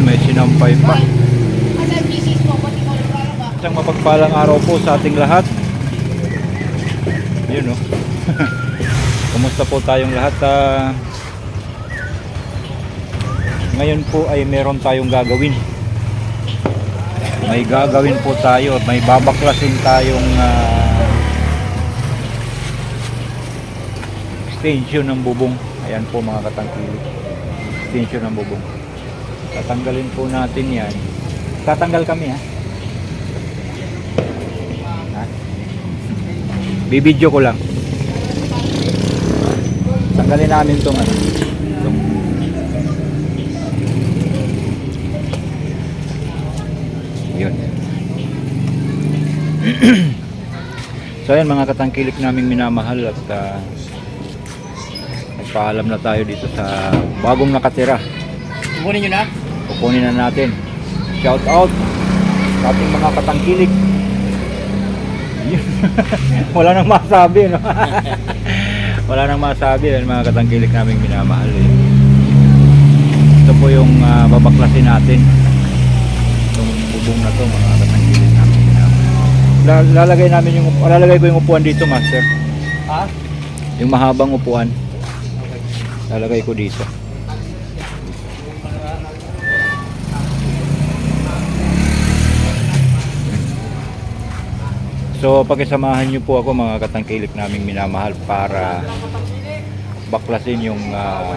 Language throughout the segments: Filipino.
Ay, may sinampay pa. Isang mapagpalang araw po sa ating lahat. Yun, no? Kumusta po tayong lahat? ah? ngayon po ay meron tayong gagawin. May gagawin po tayo. May babaklasin tayong ah, extension ng bubong. Ayan po mga katangkilik. Extension ng bubong. Tatanggalin po natin yan. Tatanggal kami ha. Bibidyo ko lang. Tanggalin namin itong ano. Yun. so ayan mga katangkilik naming minamahal at ah, nagpaalam na tayo dito sa bagong nakatira. Kukunin nyo na? Kukunin na natin. Shout out sa ating mga katangkilik. Wala nang masabi, no? Wala nang masabi yan mga katangkilik naming minamahal. Eh. Ito po yung ah, babaklasin natin. Itong bubong na to mga katangkilik namin minamahal. La- Lalagay namin yung lalagay ko yung upuan dito, master. Ha? Yung mahabang upuan. Lalagay ko dito. So pakisamahan niyo po ako mga katangkilik naming minamahal para baklasin yung ah,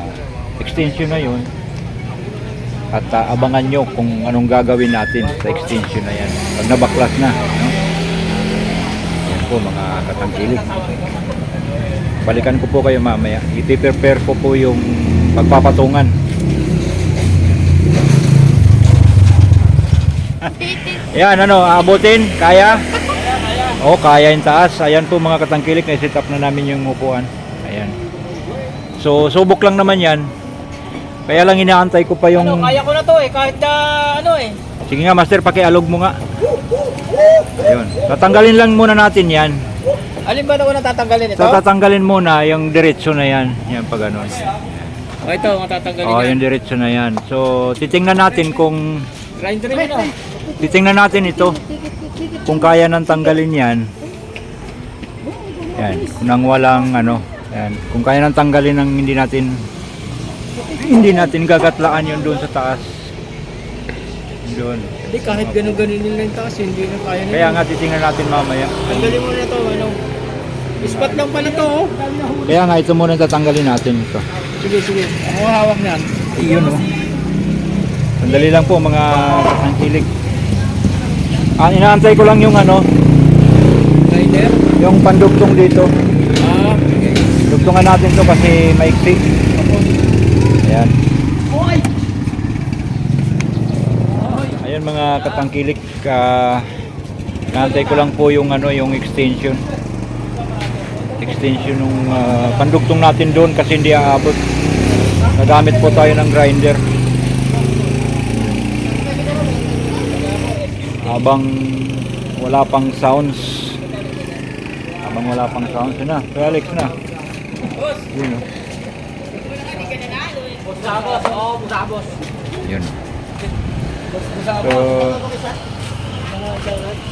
extension na yun. At ah, abangan nyo kung anong gagawin natin sa extension na yan. Pag nabaklas na no? yan po mga katangkilik. Balikan ko po kayo mamaya. Ipiprepare ko po yung pagpapatungan. Yan ano aabutin kaya Oo, kaya yung taas. Ayan po mga katangkilik, na-set up na namin yung upuan. Ayan. So, subok lang naman yan. Kaya lang inaantay ko pa yung... Ano, kaya ko na to eh, kahit na ano eh. Sige nga, master, pakialog mo nga. Ayun. Tatanggalin lang muna natin yan. Alin ba na ko natatanggalin ito? So, tatanggalin muna yung diretso na yan. Yan pa ganun. O ito, matatanggalin Oo, yan. yung diretso na yan. So, titingnan natin kung... Grinder yun ah. Titingnan natin ito. Kung kaya nang tanggalin yan. Yan. Kung nang walang ano. Yan. Kung kaya nang tanggalin ng hindi natin hindi natin gagatlaan yun doon sa taas. Doon. Hindi, kahit ganun-ganun nila yung taas, hindi na kaya na. Kaya nga titingnan natin mamaya. Tanggalin mo na to, ano. Ispat lang pala to oh. Kaya nga ito muna tatanggalin natin ito. Sige, sige. Ako hawak niyan. Iyon oh. Sandali lang po mga katangkilik. Ah, inaantay ko lang yung ano, Grinder? yung pandugtong dito. Ah, okay. Dugtungan natin to kasi maiksi. Ayan. Ayan mga katangkilik, uh, naantay ko lang po yung ano, yung extension. Extension ng pandugtong natin doon kasi hindi aabot. Nagamit po tayo ng grinder. Habang wala pang sounds. Habang wala pang sounds, yun na. Kuya Alex na. Yun oh. Yun. So,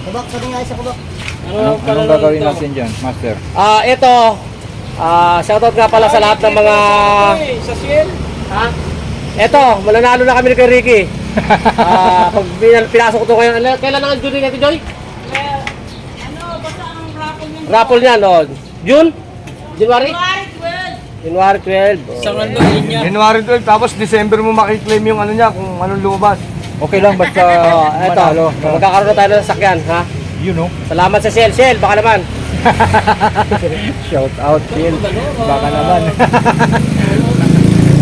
Kubak, sabi nga isa kubak. anong, anong gagawin natin dyan, Master? Ah, ito. Ah, shoutout nga pala sa lahat ng mga Sa shell? ha? Ito, mananalo na kami ni kay Ricky. Ah, pag pinal- pinasok ko to ngayon, ano, kailan ang jury natin, Joy? Ano, basta ang raffle ng Raffle niyan, oh. June? January? January 12. January 12. oh. Sa linya. January 12, tapos December mo makiklaim yung ano niya, kung anong lumabas. Okay lang, basta Oh, ito. manalo. Magkakaroon na tayo ng sasakyan, ha? Yun oh. Salamat sa Shell. Shell, baka naman. Shout out, Phil. Baka naman.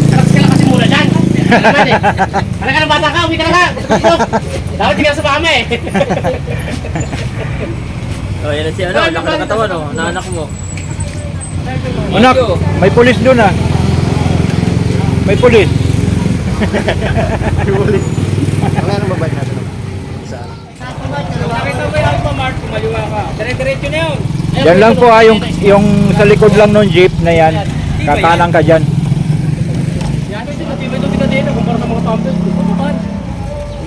Tapos ka lang kasi muna dyan. Ano naman eh. Ano ka na bata ka, uwi ka na dito. Dapat hindi ka sa mama eh. Oh, yan na si ano, laki ng katawan oh, naanak mo. Anak, may pulis doon ah. May pulis. Wala nang babayad natin. Nakita mo yung Alpha Mart, kumaliwa ka. Dire-diretso na yun. Yan lang po ah, yung, yung sa likod lang ng jeep na yan. Kakanan ka dyan.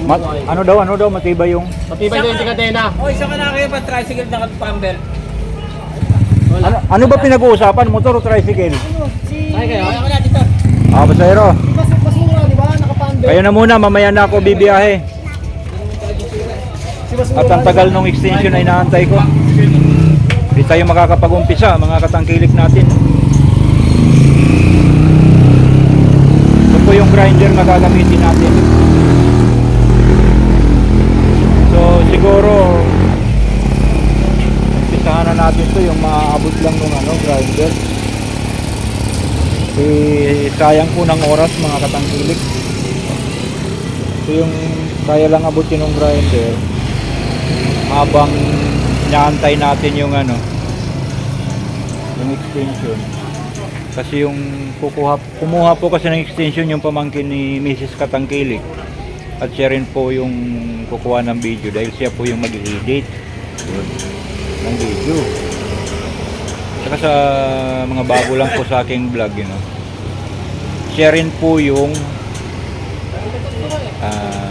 Ma- ano daw, ano daw, matibay yung... Matibay daw yung tigadena. O, isa ka na kayo pa tricycle na pumper. Ano, ano ba pinag-uusapan? Motor o tricycle? Ay kayo? Kaya ko na dito. Ah, pasahero. Basura, di ba? Nakapamper. Kayo na muna, mamaya na ako bibiyahe. At ang tagal nung extension ay inaantay ko. Hindi tayo makakapag-umpisa, mga katangkilik natin. Ito po yung grinder na gagamitin natin. So, siguro, umpisahan na natin to yung maaabot lang ng ano, grinder. Eh, sayang po ng oras mga katangkilik. Ito yung kaya lang abutin ng grinder habang inaantay natin yung ano yung extension kasi yung kukuha, kumuha po kasi ng extension yung pamangkin ni Mrs. Katangkilik. At siya rin po yung kukuha ng video dahil siya po yung mag-edit ng video. Saka sa mga bago lang po sa aking vlog you know, siya rin po yung ah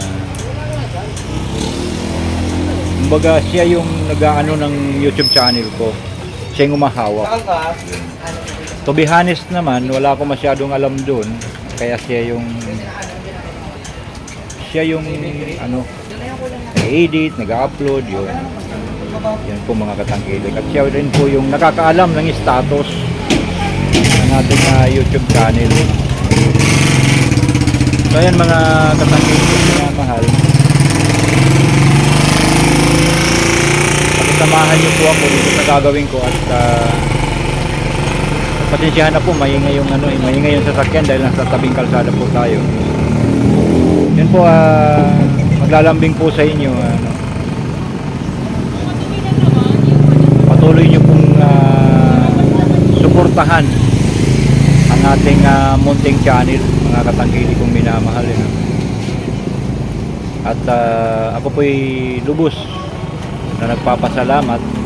kumbaga siya yung nag-ano ng YouTube channel ko. Siya yung umahawak? To be honest naman wala ko masyadong alam doon kaya siya yung siya yung ano edit nag-upload yun. Yan po mga katangkilik. At siya rin po yung nakakaalam ng status ng ating ah, YouTube channel. So ayan mga katangkilik na mahal. Pakisamahan niyo po ako dito sa gagawin ko at ah, pasensyahan na po maingay yung ano eh, maingay yung sasakyan dahil nasa tabing kalsada po tayo yun po ah, maglalambing po sa inyo ano. patuloy nyo pong ah, suportahan ang ating ah, munting channel mga katangkili kong minamahal eh, no? at ah, ako po'y lubos na nagpapasalamat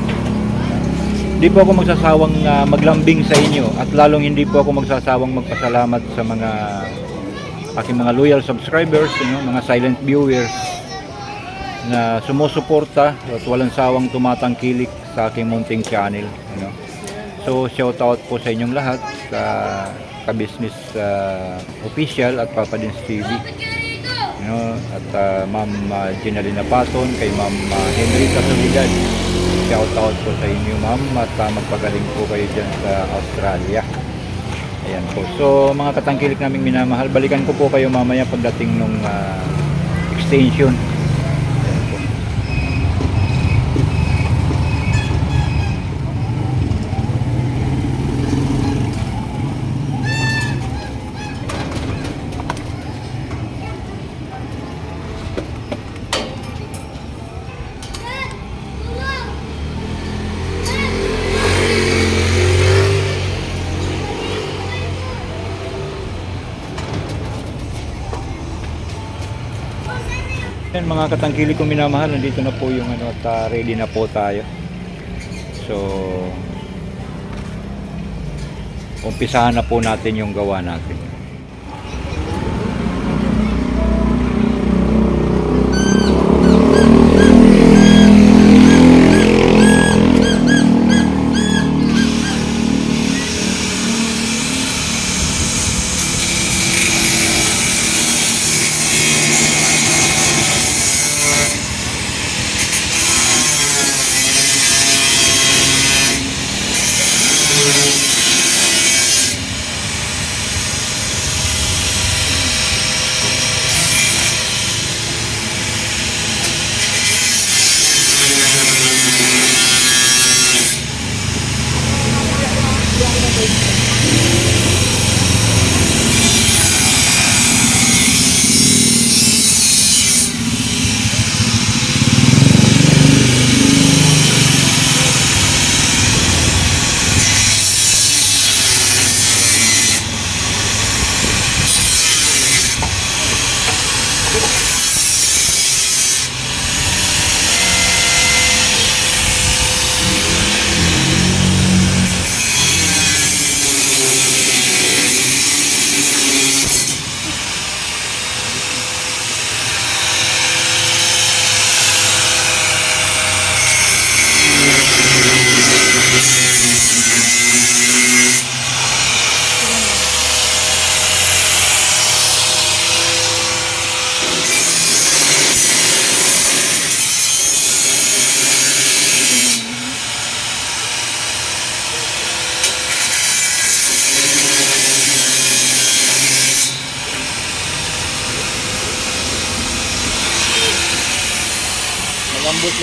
hindi po ako magsasawang ah, maglambing sa inyo at lalong hindi po ako magsasawang magpasalamat sa mga aking mga loyal subscribers, you know, mga silent viewers na sumusuporta at walang sawang tumatangkilik sa aking munting channel. You know. So shout out po sa inyong lahat sa Kabisnes ah, Official at Papa Dins TV. You know, at ah, Ma'am uh, Ginalina Paton, kay Ma'am uh, Henrita Solidan. Shout out po sa inyo ma'am at ah, magpagaling po kayo dyan sa Australia. Ayan po. So mga katangkilik naming minamahal, balikan ko po kayo mamaya pagdating nung ah, extension. Yan mga katangkili kong minamahal, nandito na po yung ano at ah, ready na po tayo. So umpisahan na po natin yung gawa natin.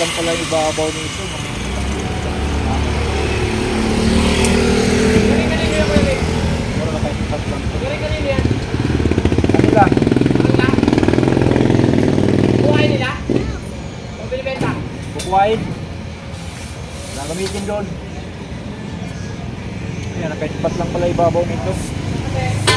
Lang pala ibabaw nito. Kanila, lang? Buhay nila? O binibenta? kukuhain. Gagamitin doon. Ayan, nakasipat lang pala ibabaw nito. Dito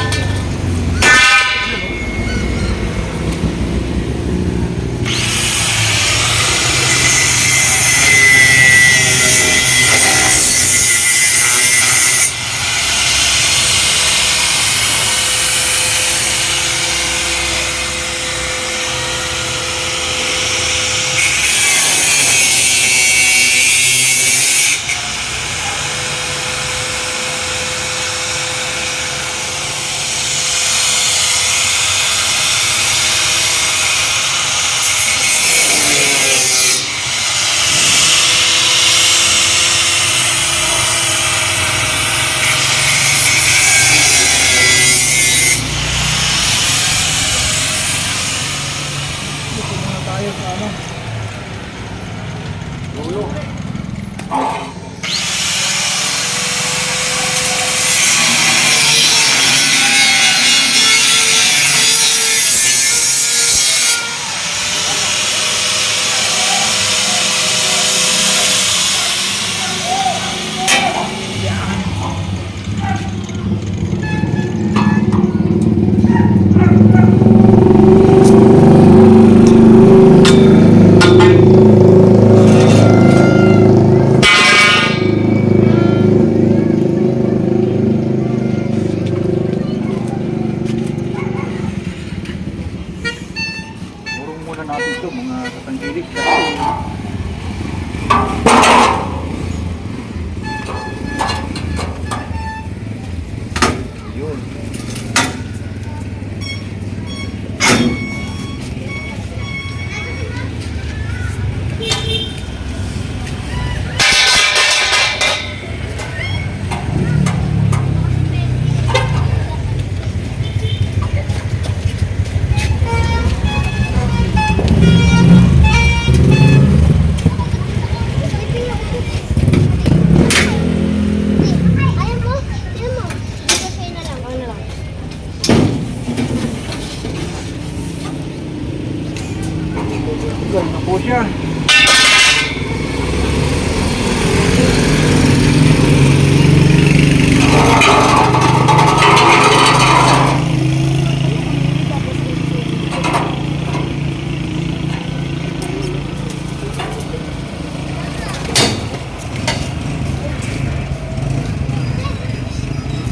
Yan na po siya.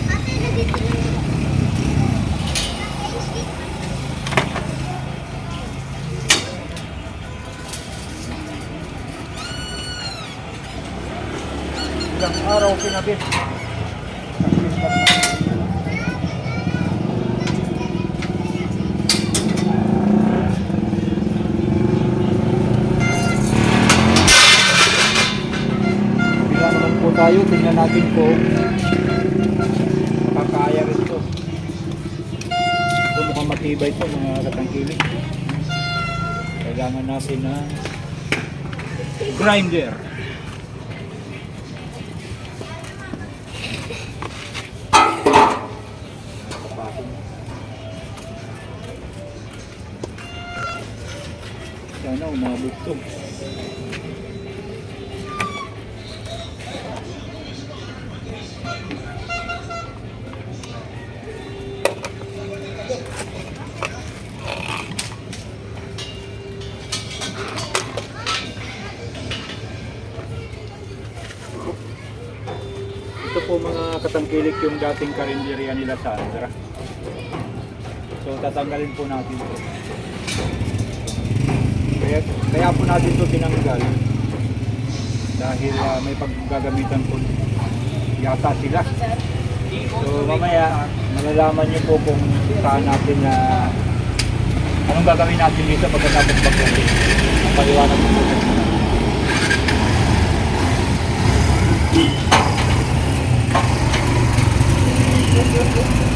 Ate, nandito na. Ilang araw kinabit. Nagsipat na. Bila naman po tayo, tingnan natin kung makakaya rin ito. Ito mukhang matibay ito mga katangkilik. Kailangan natin ng grinder. Sana umabot to. Ito po mga katangkilik yung dating karinderya nila Sandra. So tatanggalin po natin ito. Kaya, kaya po natin ito tinanggal dahil ah, may paggagamitan po yata sila. So mamaya malalaman niyo po kung saan natin na anong gagawin natin dito pagkatapos magkakit. Paliwanag po po. Спасибо.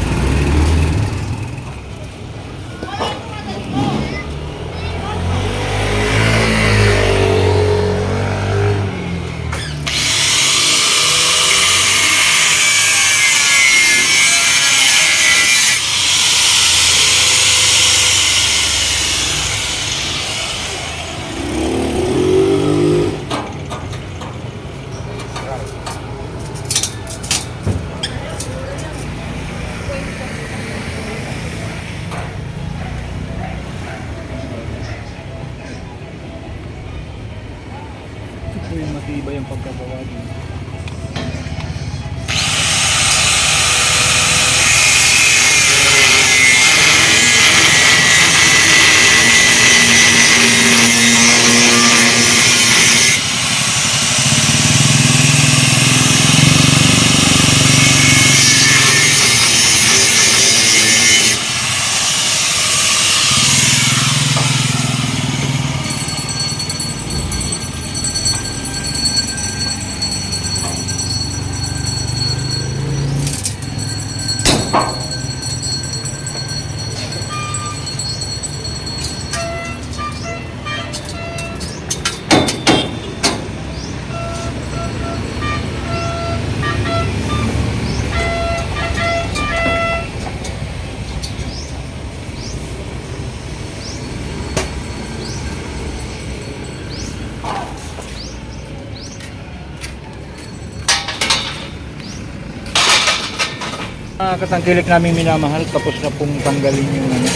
Mga katangkilik namin minamahal, tapos na pong tanggalin yung ano.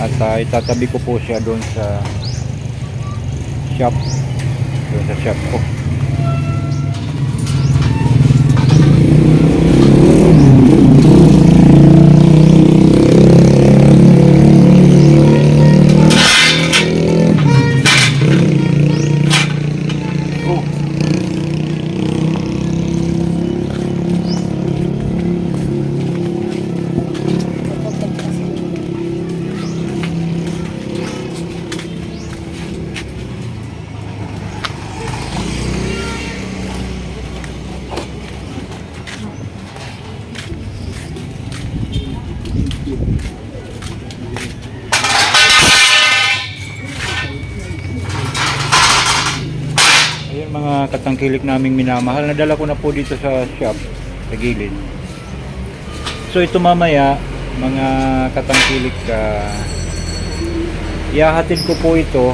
At ah, itatabi ko po siya doon sa shop. Doon sa shop ko. Mga katangkilik naming minamahal. Nadala ko na po dito sa shop, sa gilid. So ito mamaya, mga katangkilik, uh, ihahatid ko po ito.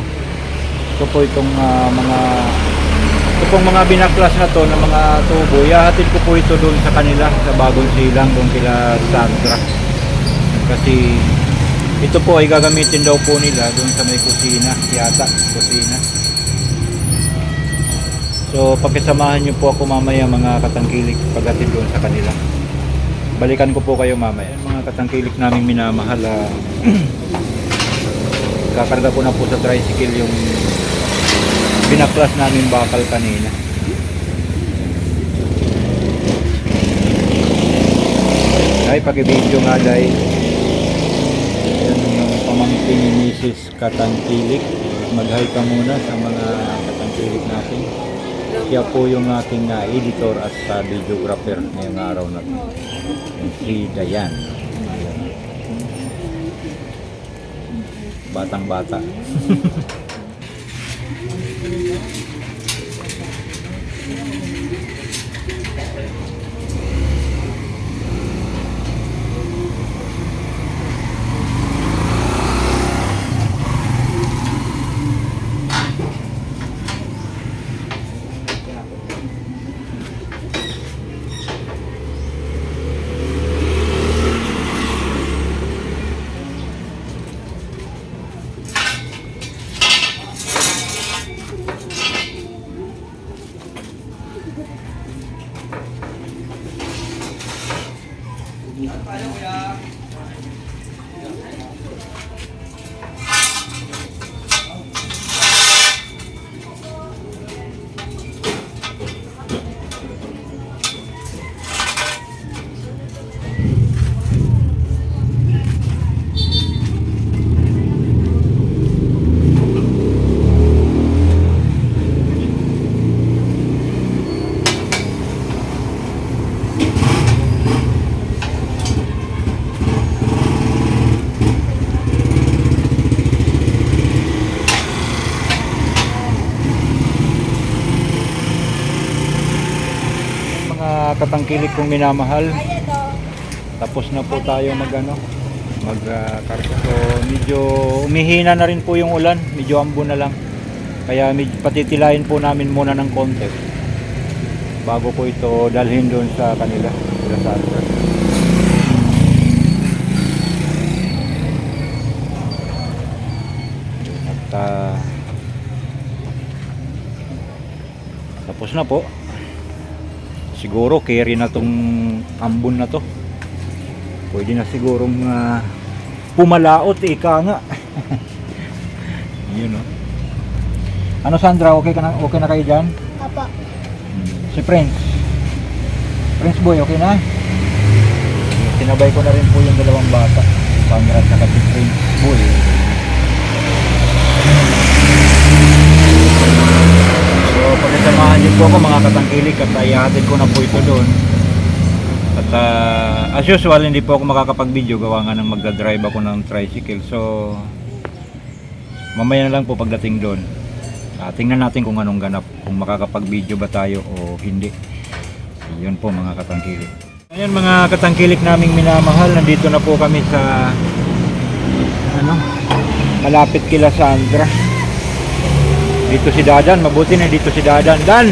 Ito po itong ah, mga ito pong mga binaklas na to ng mga tubo. Ihahatid ko po ito doon sa kanila, sa bagong silang, doon kila Sandra. Kasi ito po ay gagamitin daw po nila doon sa may kusina, yata, kusina. So, pakisamahan niyo po ako mamaya mga katangkilik pagdating doon sa kanila. Balikan ko po kayo mamaya. Mga katangkilik namin minamahal. ah, kakarga ko na po sa tricycle yung binaklas namin bakal kanina. Ay, paki-video nga dahil yan yung pamangkin ni Mrs. Katangkilik. Mag-hi ka muna sa mga katangkilik natin. Siya po yung aking ah, editor at uh, videographer ngayong araw na to. Yung Si Dayan. Ayan. Katangkilik kong minamahal. Tapos na po tayo mag ano, mag ah, karga. So medyo umihina na rin po yung ulan, medyo ambo na lang. Kaya medyo patitilayin po namin muna ng konti bago ko ito dalhin doon sa kanila, sila sa Alfred. At ah, na po. Siguro carry na tong ambon na to. Pwede na sigurong ah, pumalaot ika nga. Yun oh. Ano Sandra, okay ka na okay na kayo diyan? Apo. Si Prince. Prince boy, okay na? Sinabay ko na rin po yung dalawang bata. Si Sandra at si Prince boy. So, pagkasamahan din po ako mga katangkilik at ihatid ko na po ito doon. At ah, as usual, hindi po ako makakapag-video gawa nga ng magdadrive ako ng tricycle. So, mamaya na lang po pagdating doon. Ah, tingnan natin kung anong ganap, kung makakapag-video ba tayo o hindi. Yun po mga katangkilik. Ayan mga katangkilik naming minamahal, nandito na po kami sa ano, malapit kila Sandra. Dito si Dadan, mabuti na dito si Dadan. Dan!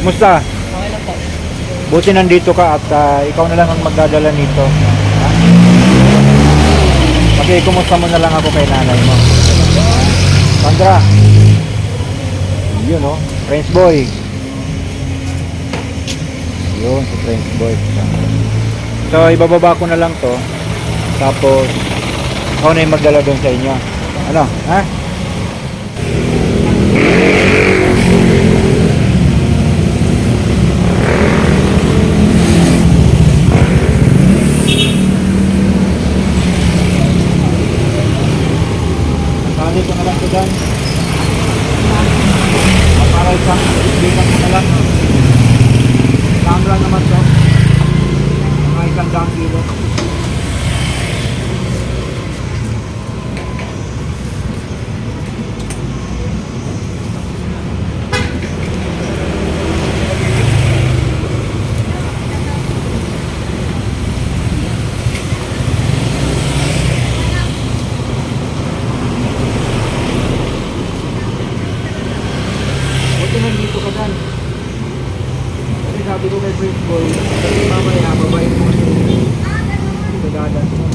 Kumusta? Okay lang po. Buti nandito ka at ah, ikaw na lang ang magdadala nito. Ha? Okay, kumusta mo na lang ako kay nanay mo. Sandra. Yun oh, Prince Boy. Yun, si Prince Boy. So, ibababa ko na lang to. Tapos, ako na yung magdala doon sa inyo. Ano, ha? Sali ko na lang ito dyan. Ah, Para isang ibigan ko na lang. Saan lang naman to? Mga isang daang kilo. Buti nandito ka dyan. Kasi sabi ko kay Prince Boy, mamaya, babae mo. Dito dadan mo.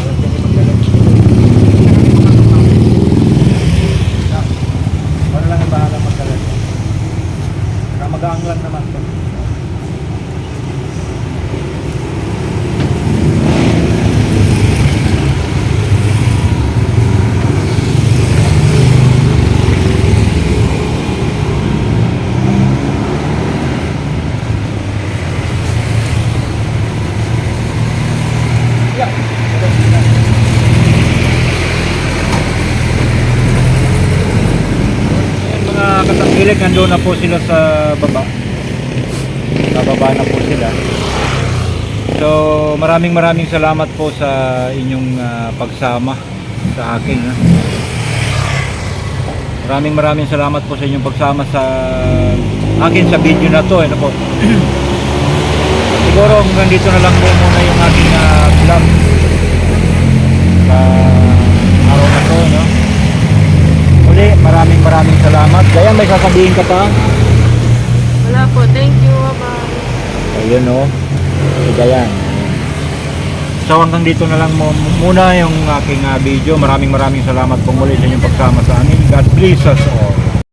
Alam ka niya magdala. Ano lang ang bahala magdala niya. Saka magaang lang naman to. Ayan, mga katangkilik, nandun na po sila sa baba. Sa baba na po sila. So, maraming maraming salamat po sa inyong ah, pagsama sa akin. ha. Maraming maraming salamat po sa inyong pagsama sa akin sa video na to. Ano po. Siguro hanggang dito na lang po muna yung aking ah, vlog sa araw na to. No? Uli, maraming maraming salamat. Gaya, may sasabihin ka pa? Wala po. Thank you. Bye. Ayun o. Oh. Gayan. So hanggang dito na lang muna yung aking ah, video. Maraming maraming salamat po muli sa inyong pagsama sa amin. God bless us all.